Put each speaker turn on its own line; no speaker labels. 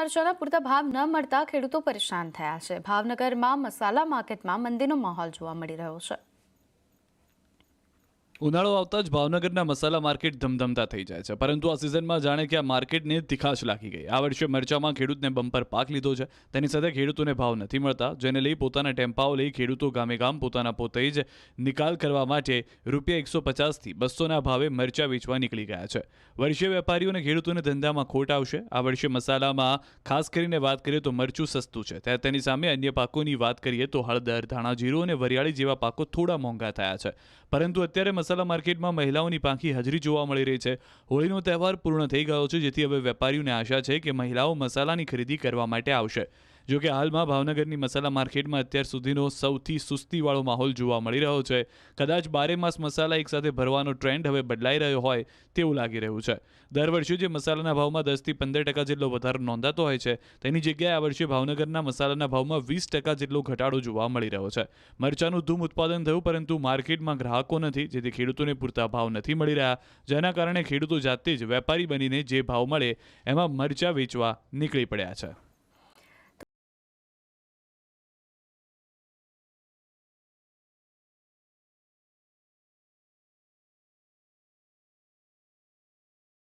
મરચાંના પૂરતા ભાવ ન મળતા ખેડૂતો પરેશાન થયા છે. ભાવનગરમાં મસાલા માર્કેટમાં મંદીનો માહોલ જોવા મળી રહ્યો છે.
ઉનાળો આવતા જ ભાવનગરના મસાલા માર્કેટ ધમધમતા થઈ જાય છે. પરંતુ આ સિઝનમાં જાણે કે આ માર્કેટને તીખાશ લાગી ગઈ. આ વર્ષે મરચામાં ખેડૂતને બમ્પર પાક લીધો છે. તેની સાથે ખેડૂતોને ભાવ નથી મળતા, જેને લઈ પોતાના ટેમ્પાઓ લઈ ખેડૂતો ગામે ગામ પોતાના પોતે જ નિકાલ કરવા માટે રૂપિયા એકસો પચાસથી બસોના ભાવે મરચા વેચવા નીકળી ગયા છે. વર્ષે વેપારીઓ અને ખેડૂતોને ધંધામાં ખોટ આવશે. આ વર્ષે મસાલામાં ખાસ કરીને વાત કરીએ તો મરચું સસ્તું છે. ત્યારે તેની સામે અન્ય પાકોની વાત કરીએ તો હળદર, ધાણા જીરું અને વરિયાળી જેવા પાકો થોડા મોંઘા થયા છે. પરંતુ અત્યારે મસાલા માર્કેટમાં મહિલાઓની પાંખી હાજરી જોવા મળી રહી છે. હોળીનો તહેવાર પૂર્ણ થઈ ગયો છે, જેથી હવે વેપારીઓને આશા છે કે મહિલાઓ મસાલાની ખરીદી કરવા માટે આવશે. જો કે હાલમાં ભાવનગરની મસાલા માર્કેટમાં અત્યાર સુધીનો સૌથી સુસ્તીવાળો માહોલ જોવા મળી રહ્યો છે. કદાચ બારે માસ મસાલા એકસાથે ભરવાનો ટ્રેન્ડ હવે બદલાઈ રહ્યો હોય તેવું લાગી રહ્યું છે. દર વર્ષે જે મસાલાના ભાવમાં દસથી પંદર ટકા જેટલો વધારો નોંધાતો હોય છે, તેની જગ્યાએ આ વર્ષે ભાવનગરના મસાલાના ભાવમાં વીસ ટકા જેટલો ઘટાડો જોવા મળી રહ્યો છે. મરચાનું ધૂમ ઉત્પાદન થયું, પરંતુ માર્કેટમાં ગ્રાહકો નથી, જેથી ખેડૂતોને પૂરતા ભાવ નથી મળી રહ્યા. જેના કારણે ખેડૂતો જાતે જ વેપારી બનીને જે ભાવ મળે, એમાં મરચા વેચવા નીકળી પડ્યા છે.